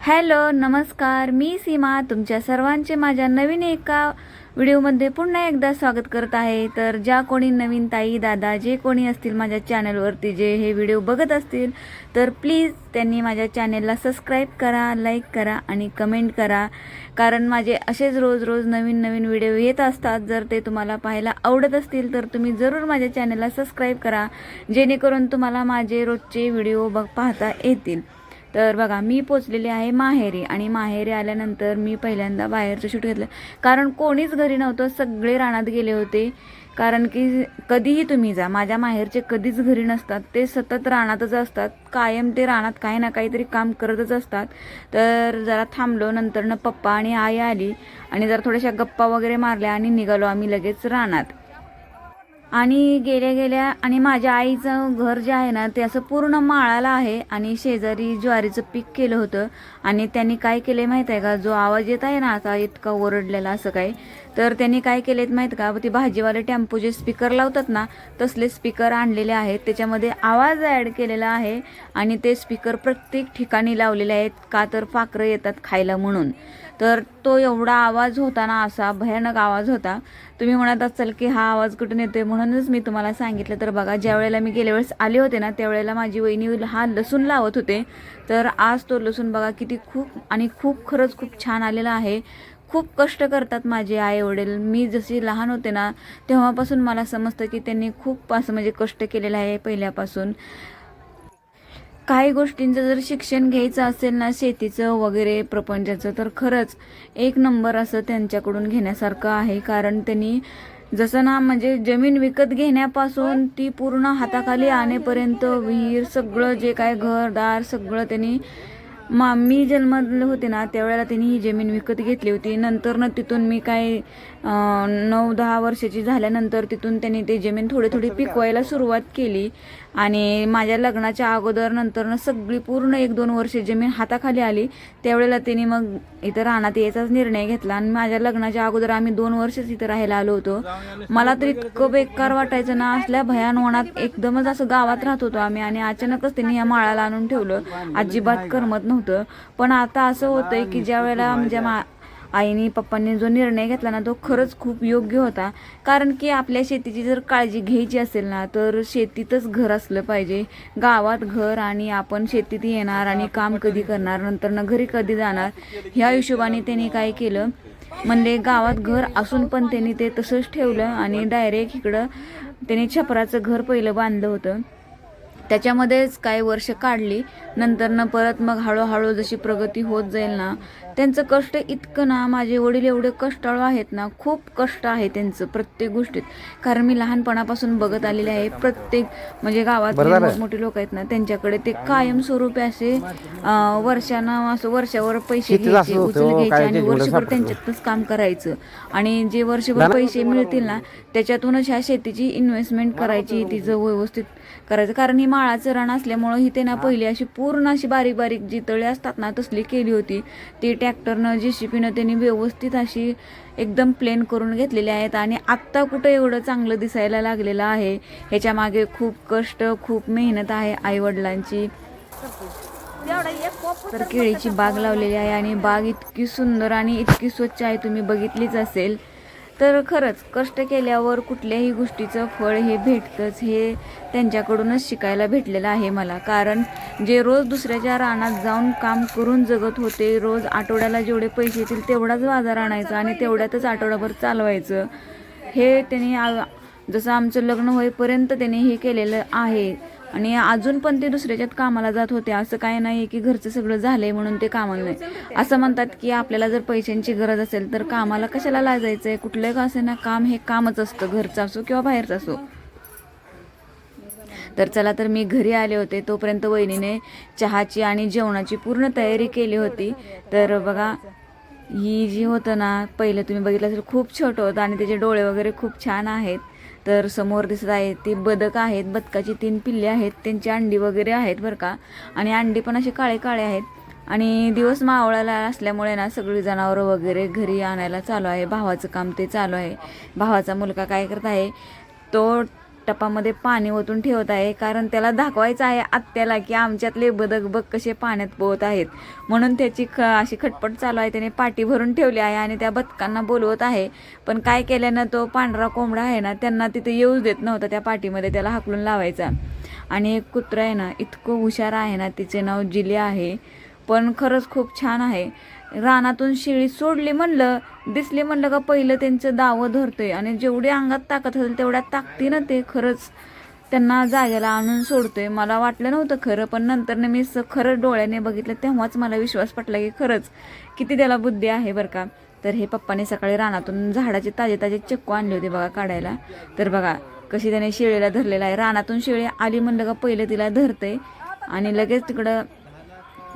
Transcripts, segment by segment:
Hello नमस्कार. मी सीमा. तुमच्या सर्वांचे माझ्या नवीन एका व्हिडिओमध्ये पुन्हा एकदा स्वागत करत आहे. तर ज्या कोणी नवीन ताई दादा जे कोणी असतील माझ्या चॅनलवरती जे हे व्हिडिओ बघत असतील तर प्लीज त्यांनी माझ्या चॅनेलला सबस्क्राईब करा लाईक करा आणि कमेंट करा. कारण माझे असेच रोज रोज नवीन नवीन व्हिडिओ येत असतात. जर ते तुम्हाला पाहायला आवडत असतील तर तुम्ही जरूर माझ्या चॅनलला सबस्क्राईब करा. जेणेकरून तुम्हाला माझे रोजचे व्हिडिओ बघ पाहता येतील. तर बघा मी पोचलेले आहे माहेरी आणि माहेरी आल्यानंतर मी पहिल्यांदा बाहेरचं शूट घेतलं. कारण कोणीच घरी नव्हतं सगळे रानात गेले होते. कारण की कधीही तुम्ही जा माझ्या माहेरचे कधीच घरी नसतात. ते सतत रानातच असतात. कायम ते रानात काही ना काहीतरी काम करतच असतात. तर जरा थांबलो नंतरनं पप्पा आणि आई आली आणि जरा थोड्याशा गप्पा वगैरे मारल्या आणि निघालो आम्ही लगेच रानात. आणि गेल्या गेल्या आणि माझ्या आईचं घर जे आहे ना ते असं पूर्ण माळाला आहे आणि शेजारी ज्वारीचं पीक केलं होतं. आणि त्यांनी काय केलं माहीत आहे का? जो आवाज येत आहे ना आता इतका ओरडलेला असं काय तर त्यांनी काय केलेत माहीत का? ते भाजीवाले टेम्पो जे स्पीकर लावतात ना तसले स्पीकर आणलेले आहेत. त्याच्यामध्ये आवाज ॲड केलेला आहे आणि ते स्पीकर प्रत्येक ठिकाणी लावलेले आहेत. का तर पाखरं येतात खायला म्हणून. तर तो एवढा आवाज होता ना असा भयानक आवाज होता. तुम्ही म्हणत असाल की हा आवाज कुठून येतोय म्हणूनच मी तुम्हाला सांगितलं. तर बघा ज्या वेळेला मी गेल्या वेळेस आले होते ना त्यावेळेला माझी वहिनी हा लसूण लावत होते. तर आज तो लसूण बघा किती खूप आणि खूप खरंच खूप छान आलेला आहे. खूप कष्ट करतात माझे आई वडील मी जशी लहान होते ना तेव्हापासून मला समजतं की त्यांनी खूप असं म्हणजे कष्ट केलेलं आहे पहिल्यापासून. काही गोष्टींचं जर शिक्षण घ्यायचं असेल ना शेतीचं वगैरे प्रपंचाचं तर खरंच एक नंबर असं त्यांच्याकडून घेण्यासारखं आहे. कारण त्यांनी जसं ना म्हणजे जमीन विकत घेण्यापासून ती पूर्ण हाताखाली आणेपर्यंत विहीर सगळं जे काय घरदार सगळं त्यांनी मा मी जन्मले होते ना त्यावेळेला त्यांनी ही जमीन विकत घेतली होती. नंतर ना तिथून मी काय नऊ दहा वर्षाची झाल्यानंतर तिथून त्यांनी ते जमीन थोडी थोडी पिकवायला सुरुवात केली. आणि माझ्या लग्नाच्या अगोदर नंतर सगळी पूर्ण एक दोन वर्ष जमीन हाताखाली आली. त्यावेळेला त्यांनी मग इथं राहण्यात यायचाच निर्णय घेतला. आणि माझ्या लग्नाच्या अगोदर आम्ही दोन वर्षच इथं राहायला आलो होतो. मला तर इतकं बेकार वाटायचं ना असल्या भयानवनात एकदमच असं गावात राहत होतो आम्ही. आणि अचानकच त्यांनी या माळाला आणून ठेवलं. अजिबात करमत नव्हतं. पण आता असं होतंय की ज्या वेळेला म्हणजे मा आईनी पप्पांनी जो निर्णय घेतला ना तो खरंच खूप योग्य होता. कारण की आपल्या शेतीची जर काळजी घ्यायची असेल ना तर शेतीतच घर असलं पाहिजे. गावात घर आणि आपण शेतीत येणार आणि काम कधी करणार नंतर ना घरी कधी जाणार ह्या हिशोबाने त्यांनी काय केलं? म्हणले गावात घर असून पण त्यांनी ते तसंच ठेवलं आणि डायरेक्ट इकडं त्यांनी छपराचं घर पहिलं बांधलं होतं. त्याच्यामध्येच काही वर्ष काढली. नंतर ना परत मग हळूहळू जशी प्रगती होत जाईल ना त्यांचं कष्ट इतकं ना माझे वडील एवढे कष्टाळू आहेत ना खूप कष्ट आहे त्यांचं प्रत्येक गोष्टीत. कारण मी लहानपणापासून बघत आलेले आहे प्रत्येक म्हणजे गावातले मोठमोठे लोक आहेत ना त्यांच्याकडे ते कायमस्वरूपी असे वर्षानं असं वर्षावर पैसे घ्यायचे उचल घ्यायचे आणि वर्षभर त्यांच्यातच काम करायचं. आणि जे वर्षभर पैसे मिळतील ना त्याच्यातूनच ह्या शेतीची इन्व्हेस्टमेंट करायची तिचं व्यवस्थित करायचं. कारण ही माळाचं रान असल्यामुळं ही ते ना पहिली अशी पूर्ण अशी बारीक बारीक जी तळे असतात ना तसली केली होती. ती ट्रॅक्टरनं जी शिपीनं त्यांनी व्यवस्थित अशी एकदम प्लेन करून घेतलेली आहेत. आणि आत्ता कुठं एवढं चांगलं दिसायला लागलेलं आहे ह्याच्या मागे खूप कष्ट खूप मेहनत आहे आईवडिलांची. तर केळीची बाग लावलेली आहे आणि बाग इतकी सुंदर आणि इतकी स्वच्छ आहे तुम्ही बघितलीच असेल. तर खरंच कष्ट केल्यावर कुठल्याही गोष्टीचं फळ हे भेटतंच हे त्यांच्याकडूनच शिकायला भेटलेलं आहे मला. कारण जे रोज दुसऱ्याच्या रानात जाऊन काम करून जगत होते रोज आठवड्याला जेवढे पैसे येतील तेवढाच बाजार आणायचा आणि तेवढ्यातच आठवडाभर चालवायचं. हे त्यांनी आ- जसं आमचं लग्न होईपर्यंत त्यांनी हे केलेलं आहे. आणि अजून पण ते दुसऱ्याच्यात कामाला जात होते. असं काय नाही की घरचं सगळं झालंय म्हणून ते कामाला नाही. असं म्हणतात की आपल्याला जर पैशांची गरज असेल तर कामाला कशाला लाजायचंय? कुठलं का असे ना काम हे कामच असतं. घरचं असो किंवा बाहेरचं असो. तर चला तर मी घरी आले होते. तोपर्यंत वहिनीने चहाची आणि जेवणाची पूर्ण तयारी केली होती. तर बघा ही जी होतं ना पहिलं तुम्ही बघितलं असेल खूप छोटं होतं आणि त्याचे डोळे वगैरे खूप छान आहेत. तर समोर दिसत आहे ती बदक आहेत बदकाची तीन पिल्ले आहेत त्यांची अंडी वगैरे आहेत बरं का. आणि अंडी पण असे काळे काळे आहेत. आणि दिवस मावळाला असल्यामुळे ना सगळी जनावरं वगैरे घरी आणायला चालू आहे. भावाचं काम ते चालू आहे. भावाचा मुलगा काय करत आहे तो टपामध्ये पाणी ओतून ठेवत आहे. कारण त्याला दाखवायचं आहे आत्याला की आमच्यातले बदक बघ कसे पाण्यात पोहत आहेत. म्हणून त्याची ख अशी खटपट चालू आहे. त्याने पाठी भरून ठेवली आहे आणि त्या बदकांना बोलवत आहे. पण काय केल्यानं तो पांढरा कोंबडा आहे ना त्यांना तिथे येऊच देत नव्हता त्या पाठीमध्ये त्याला हाकलून लावायचा. आणि एक कुत्रा आहे ना इतकं हुशार आहे ना तिचे नाव जिले आहे. पण खरंच खूप छान आहे. रानातून शेळी सोडली म्हणलं दिसली म्हणलं का पहिलं त्यांचं दावं धरतोय. आणि जेवढी अंगात ताकद असेल तेवढ्या ताकदीनं ते खरंच त्यांना जागेला आणून सोडतोय. मला वाटलं नव्हतं खरं पण नंतर मी खरं डोळ्याने बघितलं तेव्हाच मला विश्वास पटला की खरंच किती त्याला बुद्धी आहे बरं का. तर हे पप्पाने सकाळी रानातून झाडाचे ताजे ताजे चक्कू आणले होते बघा काढायला. तर बघा कशी त्याने शेळीला धरलेला आहे. रानातून शेळी आली म्हणलं का पहिलं तिला धरते आणि लगेच तिकडं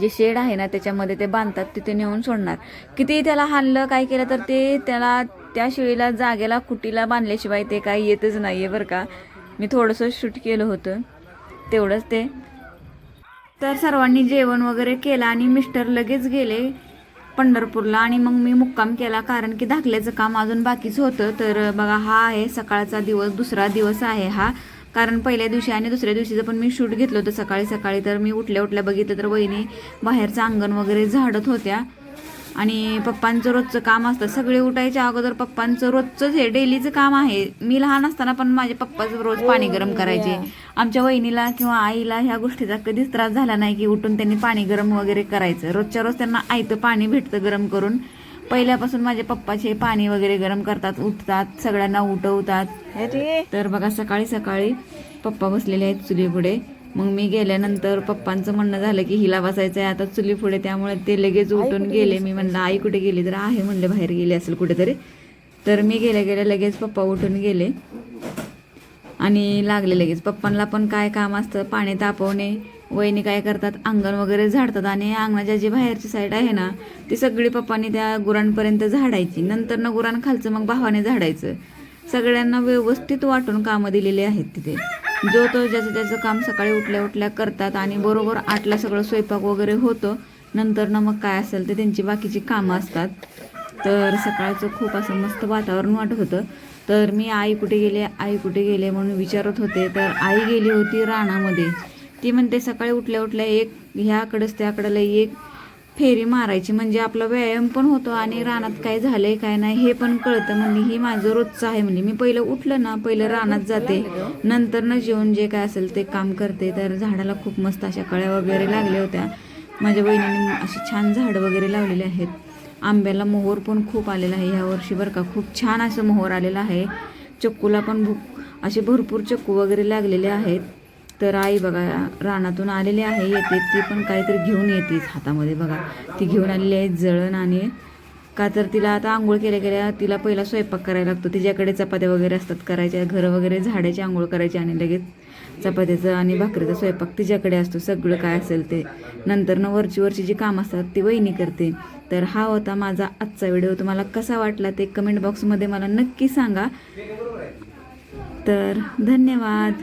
जे शेड आहे ना त्याच्यामध्ये ते बांधतात तिथे नेऊन सोडणार. किती त्याला हाणलं काय केलं तर ते त्याला त्या शेळीला जागेला कुटीला बांधल्याशिवाय ते काही येतच नाही आहे बरं का. मी थोडंसं शूट केलं होतं तेवढंच ते. तर सर्वांनी जेवण वगैरे केलं आणि मिस्टर लगेच गेले पंढरपूरला आणि मग मी मुक्काम केला कारण की धाकल्याचं काम अजून बाकीच होतं. तर बघा हा आहे सकाळचा दिवस दुसरा दिवस आहे हा. कारण पहिल्या दिवशी आणि दुसऱ्या दिवशीचं पण मी शूट घेतलं होतं सकाळी सकाळी तर मी उठल्या उठल्या बघितलं तर वहिनी बाहेरचं अंगण वगैरे झाडत होत्या. आणि पप्पांचं रोजचं काम असतं. सगळे उठायच्या अगोदर पप्पांचं रोजचंच हे डेलीचं काम आहे. मी लहान असताना पण माझे पप्पाच रोज पाणी गरम करायचे. आमच्या वहिनीला किंवा आईला ह्या गोष्टीचा कधीच त्रास झाला नाही की उठून त्यांनी पाणी गरम वगैरे करायचं. रोजच्या रोज त्यांना आयतं पाणी भेटतं गरम करून. पहिल्यापासून माझे पप्पाचे पाणी वगैरे गरम करतात उठतात सगळ्यांना उठवतात. तर बघा सकाळी सकाळी पप्पा बसलेले आहेत चुलीपुढे. मग मी गेल्यानंतर पप्पांचं म्हणणं झालं की हिला बसायचं आहे आता चुलीपुढे त्यामुळे ते लगेच उठून गेले? मी म्हणलं आई कुठे गेली? तर आहे म्हणलं बाहेर गेली असेल कुठेतरी. तर मी गेल्या गेल्या लगेच पप्पा उठून गेले. आणि लागले लगेच. पप्पांना पण काय काम असतं? पाणी तापवणे वहिनी काय करतात अंगण वगैरे झाडतात आणि अंगणाच्या जी बाहेरची साईड आहे ना ती सगळी पप्पांनी त्या गुरांपर्यंत झाडायची. नंतर ना गुरां खालचं मग भावाने झाडायचं. सगळ्यांना व्यवस्थित वाटून कामं दिलेली आहेत तिथे. जो तो ज्याचं त्याचं काम सकाळी उठल्या उठल्या करतात आणि बरोबर आठला सगळं स्वयंपाक वगैरे होतं नंतर ना मग काय असेल ते त्यांची बाकीची कामं असतात. तर सकाळचं खूप असं मस्त वातावरण वाटत होतं. तर मी आई कुठे गेले आई कुठे गेले म्हणून विचारत होते. तर आई गेली होती रानामध्ये. ती म्हणते सकाळी उठल्या उठल्या एक ह्याकडंच त्याकडं एक फेरी मारायची. म्हणजे आपला व्यायाम पण होतो आणि रानात काय झालंय काय नाही हे पण कळतं. म्हणजे ही माझं रोजचं आहे. म्हणजे मी पहिलं उठलं ना पहिलं रानात जाते. नंतर ना जेवण जे काय असेल ते काम करते. तर झाडाला खूप मस्त अशा कळ्या वगैरे लागल्या होत्या. माझ्या बहिणीने अशी छान झाडं वगैरे लावलेली आहेत. आंब्याला मोहर पण खूप आलेला आहे. ह्या वर्षी बरं का खूप छान असं मोहर आलेला आहे. चक्कूला पण भूक असे भरपूर चक्कू वगैरे लागलेले आहेत. तर आई बघा रानातून आलेली आहे येते ती पण काहीतरी घेऊन येतेच हातामध्ये बघा. ती घेऊन आलेली आहे जळण आणि का तर तिला आता आंघोळ केल्या गेल्या तिला पहिला स्वयंपाक करायला लागतो. तिच्याकडे चपात्या वगैरे असतात करायच्या घरं वगैरे झाडाची आंघोळ करायची आणि लगेच चपात्याचं आणि भाकरीचा स्वयंपाक तिच्याकडे असतो. सगळं काय असेल ते. नंतर न वरची वरची जी कामं असतात ती वहिनी करते. तर हा होता माझा आजचा व्हिडिओ. तुम्हाला कसा वाटला ते कमेंट बॉक्समध्ये मला नक्की सांगा. तर धन्यवाद.